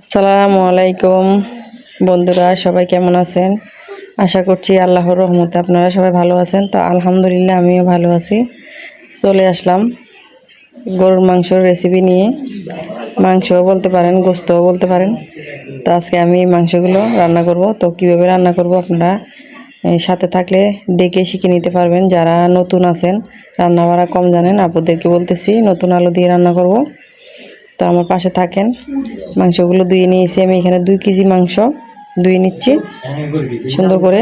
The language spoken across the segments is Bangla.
আসসালামু আলাইকুম। বন্ধুরা, সবাই কেমন আছেন? আশা করছি আল্লাহর রহমতে আপনারা সবাই ভালো আছেন। তো আলহামদুলিল্লাহ আমিও ভালো আছি। চলে আসলাম গরুর মাংসর রেসিপি নিয়ে। মাংসও বলতে পারেন, গোস্তও বলতে পারেন। তো আজকে আমি মাংসগুলো রান্না করব। তো কীভাবে রান্না করব আপনারা সাথে থাকলে দেখে শিখে নিতে পারবেন। যারা নতুন আছেন রান্না বাড়া কম জানেন, আপুদেরকে বলতেছি, নতুন আলু দিয়ে রান্না করব। তো আমার পাশে থাকেন। মাংসগুলো ধুয়ে নিয়েছি। আমি এখানে দুই কেজি মাংস ধুয়ে নিচ্ছি। সুন্দর করে।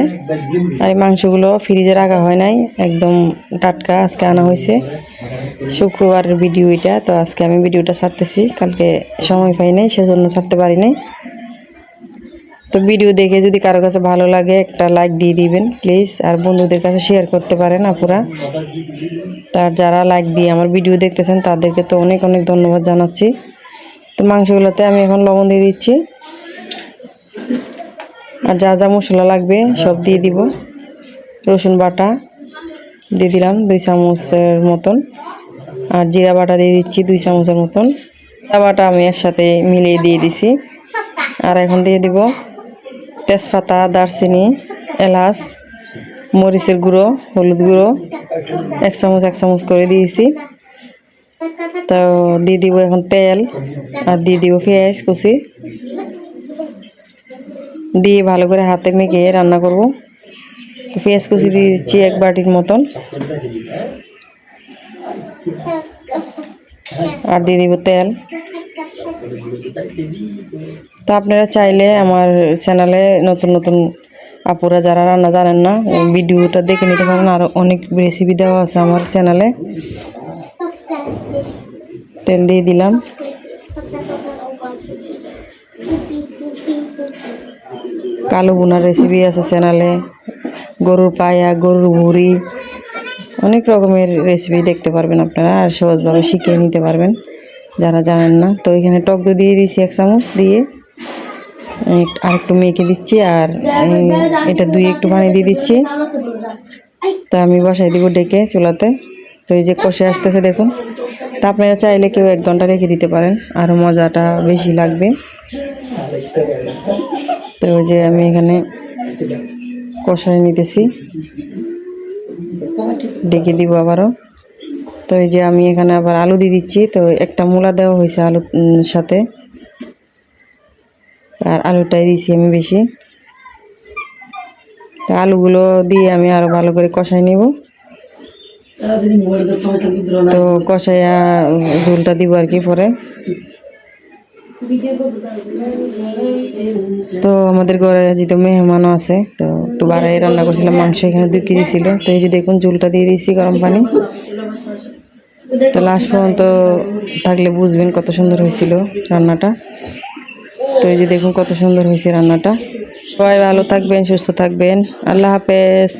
আর এই মাংসগুলো ফ্রিজে রাখা হয় নাই। একদম টাটকা আজকে আনা হয়েছে। শুক্রবারের ভিডিও এটা। তো আজকে আমি ভিডিওটা ছাড়তেছি। কালকে সময় পাই নাই, সেজন্য ছাড়তে পারি নাই। তো ভিডিও দেখে যদি কারও কাছে ভালো লাগে, একটা লাইক দিয়ে দিবেন প্লিজ আর বন্ধুদের কাছে শেয়ার করতে পারেন আপুরা। তার যারা লাইক দিয়ে আমার ভিডিও দেখতেছেন, তাদেরকে তো অনেক অনেক ধন্যবাদ জানাচ্ছি। তো মাংসগুলোতে আমি এখন লবণ দিয়ে দিচ্ছি। আর যা যা মশলা লাগবে, সব দিয়ে দিব। রসুন বাটা দিয়ে দিলাম, দুই চামচের মতন। আর জিরা বাটা দিয়ে দিচ্ছি, দুই চামচের মতন। জিরা বাটা আমি একসাথে মিলিয়ে দিয়ে দিছি। আর এখন দিয়ে দিব তেজপাতা, দারচিনি, এলাচ, মরিচের গুঁড়ো, হলুদ গুঁড়ো, এক চামচ এক চামচ করে দিয়েছি। তো দিয়ে দিব এখন তেল আর দিয়ে দিব পেঁয়াজ কুচি। দিয়ে ভালো করে হাতে মেখে রান্না করব। তো পেঁয়াজ কুচি দিয়ে দিচ্ছি এক বাটির মতন। আর দিয়ে দিব তেল। তো আপনারা চাইলে আমার চ্যানেলে নতুন নতুন আপুরা যারা রান্না জানেন না, ভিডিওটা দেখে নিতে পারেন। আর অনেক রেসিপি দেওয়া আছে আমার চ্যানেলে তেল দিয়ে দিলাম। কালো বোনার রেসিপি আছে চ্যানেলে গরুর পায়া, গরুর ভুড়ি। অনেক রকমের রেসিপি দেখতে পারবেন আপনারা আর সহজভাবে শিখিয়ে নিতে পারবেন। যারা জানেন না, তো এখানে টক দই দিয়ে দিচ্ছি এক চামচ, দিয়ে আর একটু মেখে দিচ্ছি আর এটা দুই একটু পানি দিয়ে দিচ্ছি। তো আমি বসাই দিব ডেকে চুলাতে। তো এই যে কষে আসতেছে দেখুন। তা আপনারা চাইলে কেউ এক ঘণ্টা রেখে দিতে পারেন আরও মজাটা বেশি লাগবে। তো ওই যে আমি এখানে কষাই নিতেছি। ডেকে দিব আবারও। তো এই যে আমি এখানে আবার আলু দিয়ে দিচ্ছি। তো একটা মূলা দেওয়া হয়েছে উম, সাথে। আর আলুটাই দিয়েছি আমি বেশি। তো আলুগুলো দিয়ে আমি আরও ভালো করে কষাই নেব। তো কষাইয়া ঝোলটা দিব আর কি পরে। তো আমাদের ঘরে যেহেতু মেহমানও আছে তো একটু বাড়াই রান্না করছিলাম, মাংস এখানে দুই কেজি ছিল। তো এই যে দেখুন ঝুলটা দিয়ে দিয়েছি গরম পানি। তো লাস্ট পর্যন্ত থাকলে বুঝবেন কত সুন্দর হয়েছিল রান্নাটা। তো এই যে দেখুন, কত সুন্দর হয়েছে রান্নাটা। সবাই ভালো থাকবেন, সুস্থ থাকবেন। আল্লাহ হাফেজ।